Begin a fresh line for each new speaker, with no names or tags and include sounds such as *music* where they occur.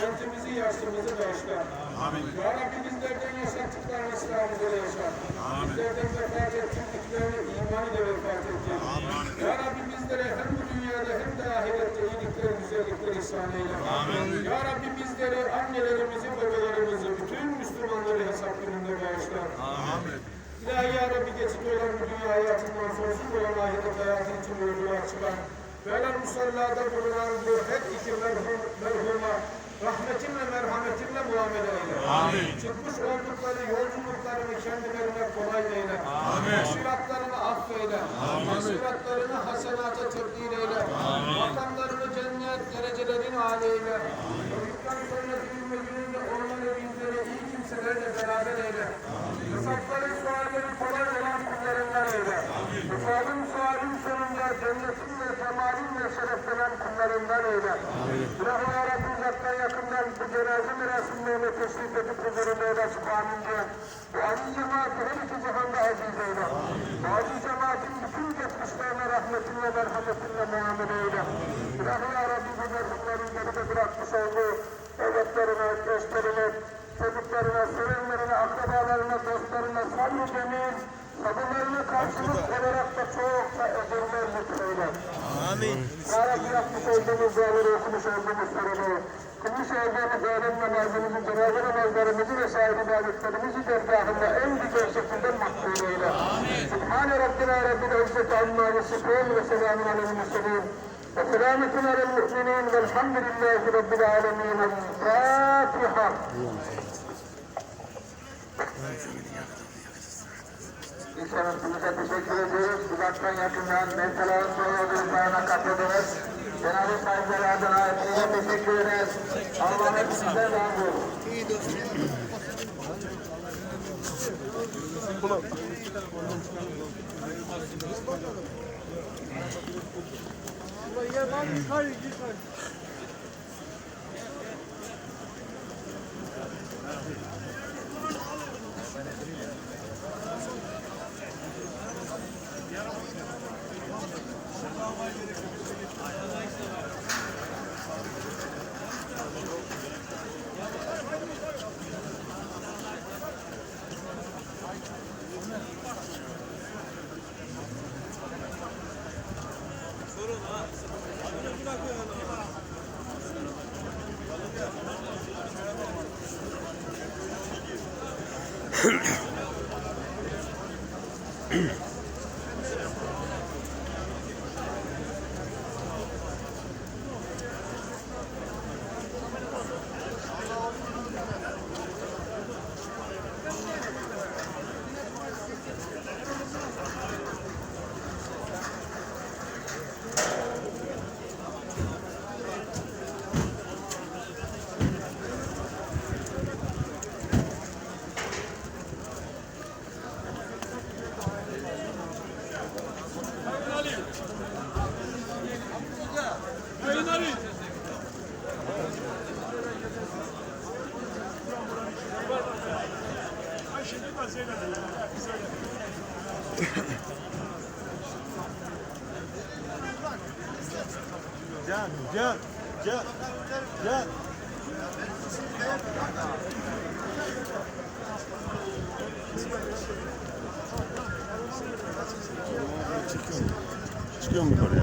Gencimizi, yaşlımızı bağışla.
Amin.
Ya Rabbi bizlerden yaşattıklarını İslam'ımıza yaşa. Bizlerden vefat ettirdiklerini iman ile vefat ettir. Ya Rabbi bizlere hem bu dünyada hem de ahirette iyilikler, güzellikler ihsan eyle. Ya Rabbi bizleri, annelerimizi, babalarımızı, bütün Müslümanları hesap gününde bağışla.
Amin.
İlahi Ya Rabbi geçici olan bu dünya hayatından sonsuz olan ahiret hayatı için yolculuğa çıkan Velal musallada bulunan bu her iki merhum, merhuma rahmetinle merhametinle muamele eyle.
Amin.
Çıkmış oldukları yolculuklarını kendilerine kolay eyle.
Amin.
Sıratlarını affeyle. Amin. Sıratlarını hasenata tebdil eyle. Makamlarını cennet derecelerin âli eyle. Çocuktan sonra düğün ve gününde onları bizleri iyi kimselerle beraber eyle. Hesapların sualleri kolay olan kullarından eyle. Hesabın sualin sonunda cennetin ve cemalin ve şereflenen kullarından eyle. İlahi ya Uzaktan yakından bu cenaze merasimlerine teşrif edip huzurunda subhanin diye. Bu aziz cemaati her iki cihanda aziz eyle. Bu aziz cemaatin bütün geçmişlerine rahmetinle merhametinle muamele eyle. İlahi ya Rabbi bu merhumların geride bırakmış olduğu evlatlarına, eşlerine, çocuklarına, sevenlerine, akrabalarına, dostlarına sabrı cemil, sabırlarına karşılık olarak da çokça ecirler lütfeyle.
Amin.
Ya Rabbi yapmış olduğumuz duaları okumuş olduğumuz soruları, kılmış olduğumuz öğlen namazımızı, cenaze namazlarımızı ve sair ibadetlerimizi dergahında en güzel şekilde makbul eyle. Subhane Rabbina Rabbil İzzet Amma Yasifun ve selamun aleyhi mürselin. Ve selametun aleyhi müminin velhamdülillahi Rabbil alemin. El Fatiha. İnsanımıza teşekkür ediyoruz. Uzaktan yakından menfaların yolculuklarına katıldınız. Cenab-ı sahipleri adına hepinize teşekkür ederiz. Allah hepinizden razı olsun. Hmm. *clears throat*
Can, can, can, can. Çıkıyor mu yukarıya?